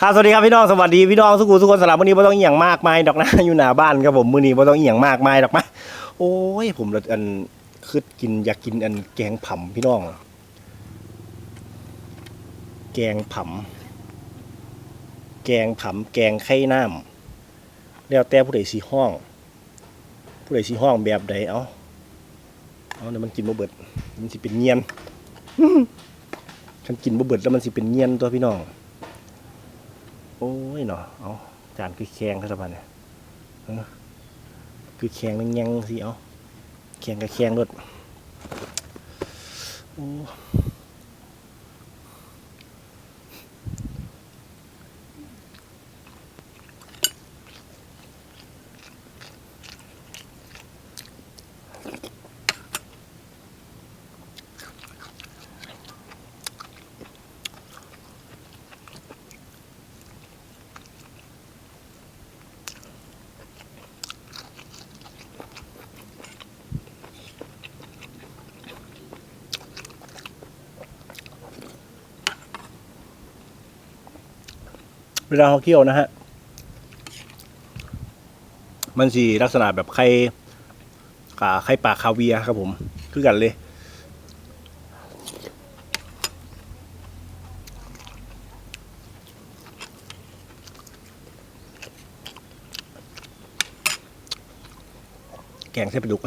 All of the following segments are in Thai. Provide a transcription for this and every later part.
ครับสวัสดีครับพี่น้องสวัสดีพี่น้องสุขุมสุขคนสลับวันนี้ไม่ต้องอหย่างมากมายดอกนะอยู่หน้าบ้านครับผมมื้อนี้ไม่ต้องอหย่างมากมายดอกนะโอ้ยผมลยอันคือกินอยากกินอันแกงผำพี่น้อง แกงผำแกงผำแกงไข่น้ำแล้วแต่ผู้ใดสีห้อง ผู้ใดสีห้องแบบใดเอาเอาเดี๋ยวมันกินบ่เบิดมันสิเป็นเงียนฉันกินบ่เบิดแล้วมันสิเป็นเงียนตัวพี่น้อง โอ้ยเนาะเอาจานคือแข็งครับท่านเนี่ยเออคือแข็งมันยังสิเอาแข็งกับแข็งรถโอ้ เวลาเขาเคี่ยวนะฮะ มันสีลักษณะแบบไข่ขาไข่ปลาคาเวียครับผม คือกันเลยแกงเส้นปลาดุก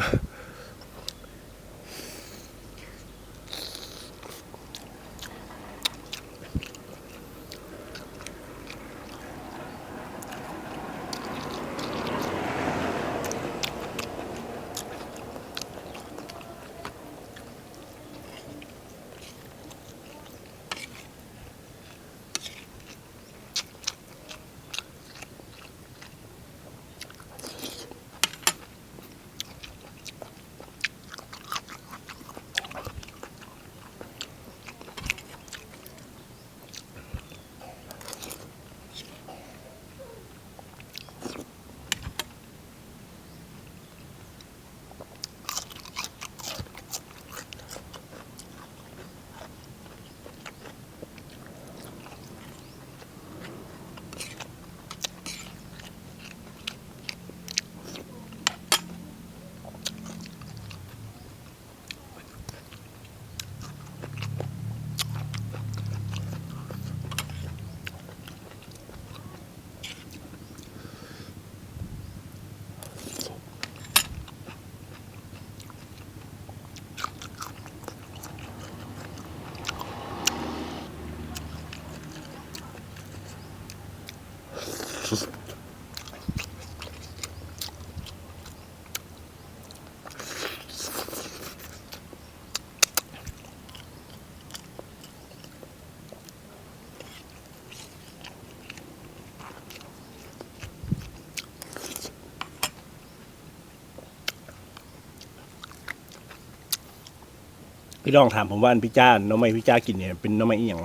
พี่ลองถามผมว่าอันพี่จ้าน้องไม้พี่จ้ากินเนี่ยเป็นน้องไม้อีหยัง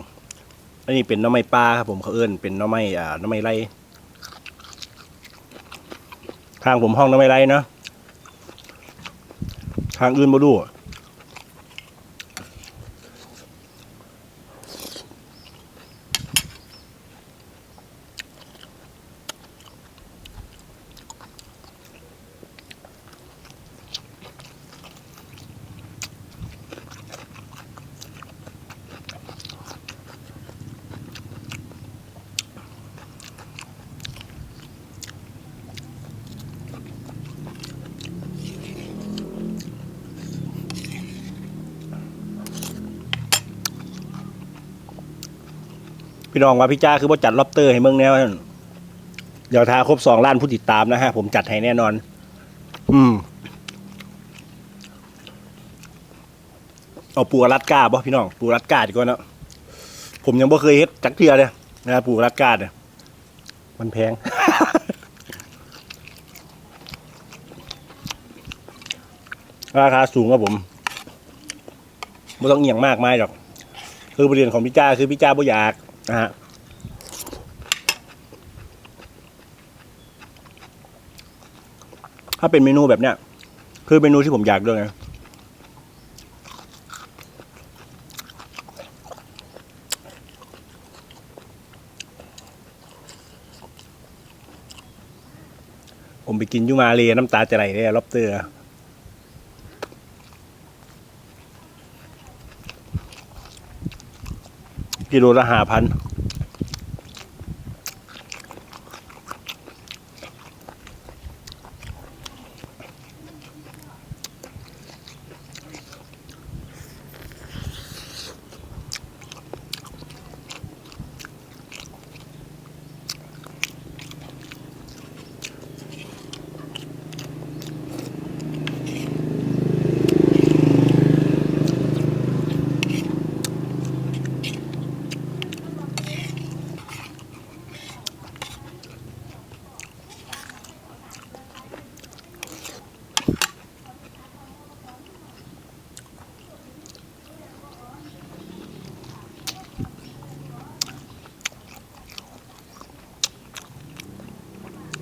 อันนี้เป็นน้องไม้ปลาครับผมเขาเอิ้นเป็นน้องไม้อ่าน้องไม้ไรทางผมห้องน้องไม้ไรเนาะทางอื่นบ่รู้ พี่น้องว่าพี่จ้าคือว่าจัดล็อบเตอร์ให้เมืองแน่นเดี๋ยวทาครบสองล้านผู้ติดตามนะฮะ ผมจัดให้แน่นอน อืม เอาปูรัดกาบ่พี่น้องปูรัดกาดีกว่าเนาะผมยังบ่เคยเฮ็ดจักเทื่อเลยนะปูรัดกาเนี่ยมันแพงราคาสูงครับผมไม่ต้องเอียงมากมายหรอก คือประเด็นของพี่จ้าคือพี่จ้าบ่อยาก ฮะถ้าเป็นเมนูแบบเนี้ย คือเมนูที่ผมอยากด้วยไงผมไปกินยูมาเรียน้ำตาจะไหลเลยล็อบเตอร์กิโลละห้าพัน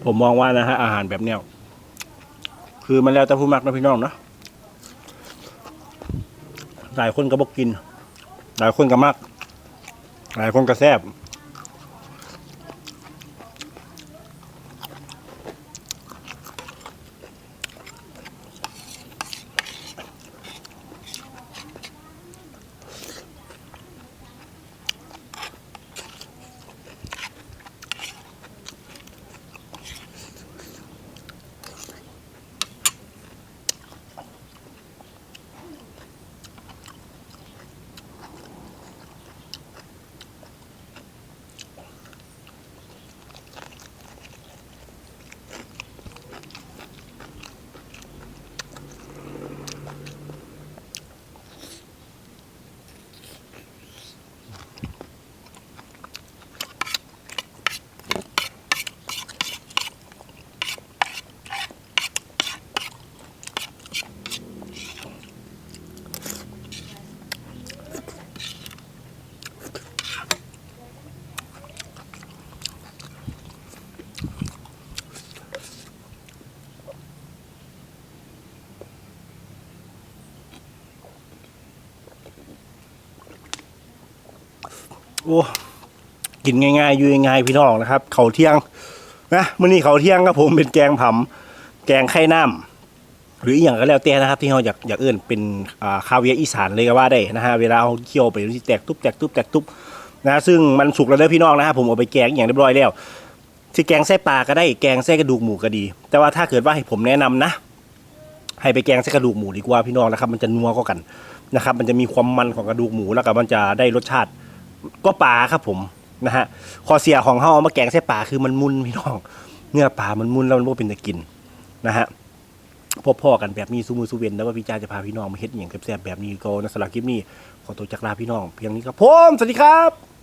ผมมองว่านะฮะอาหารแบบเนี้ยคือมันแล้วแต่ผู้มักนะพี่น้องเนาะหลายคนก็บอกกิน หลายคนก็มัก หลายคนก็แซ่บ โอ้กินง่ายๆอยู่ง่ายๆพี่น้องนะครับ เขาเที่ยงนะมื้อนี้เขาเที่ยงครับผมเป็นแกงผำแกงไข่น้ำหรืออย่างก็แล้วแต่นะครับ ที่เราอยากอยากเอื่นเป็นคาเวียอีสานเลยก็ว่าได้นะฮะเวลาเราเคี่ยวไปที่แตกตุ๊บแตกตุ๊บแตกตุ๊บนะซึ่งมันสุกแล้วเด้อพี่น้องนะครับผมเอาไปแกงอย่างเรียบร้อยแล้วที่แกงไส้ปลาก็ได้แกงไส้กระดูกหมูก็ดี แต่ว่าถ้าเกิดว่าให้ผมแนะนำนะ ให้ไปแกงไส้กระดูกหมูดีกว่าพี่น้องนะครับ มันจะนัวก็กันนะครับ มันจะมีความมันของกระดูกหมูแล้วก็มันจะได้รสชาติ ก็ปลาครับผมนะฮะข้อเสียของเฮาเอามาแกงใส่ปลาคือมันมุนพี่น้อง เนื้อปลามันมุนแล้วมันบ่เป็นตะกินนะฮะพบพ่อกันแบบนี้ซูมือซูเวนแล้วว่าพี่จาจะพาพี่น้องมาเฮ็ดอย่างแซ่บๆแบบนี้ก็ในสำหรับคลิปนี้ขอตัวจากลาพี่น้องเพียงนี้ครับผมสวัสดีครับ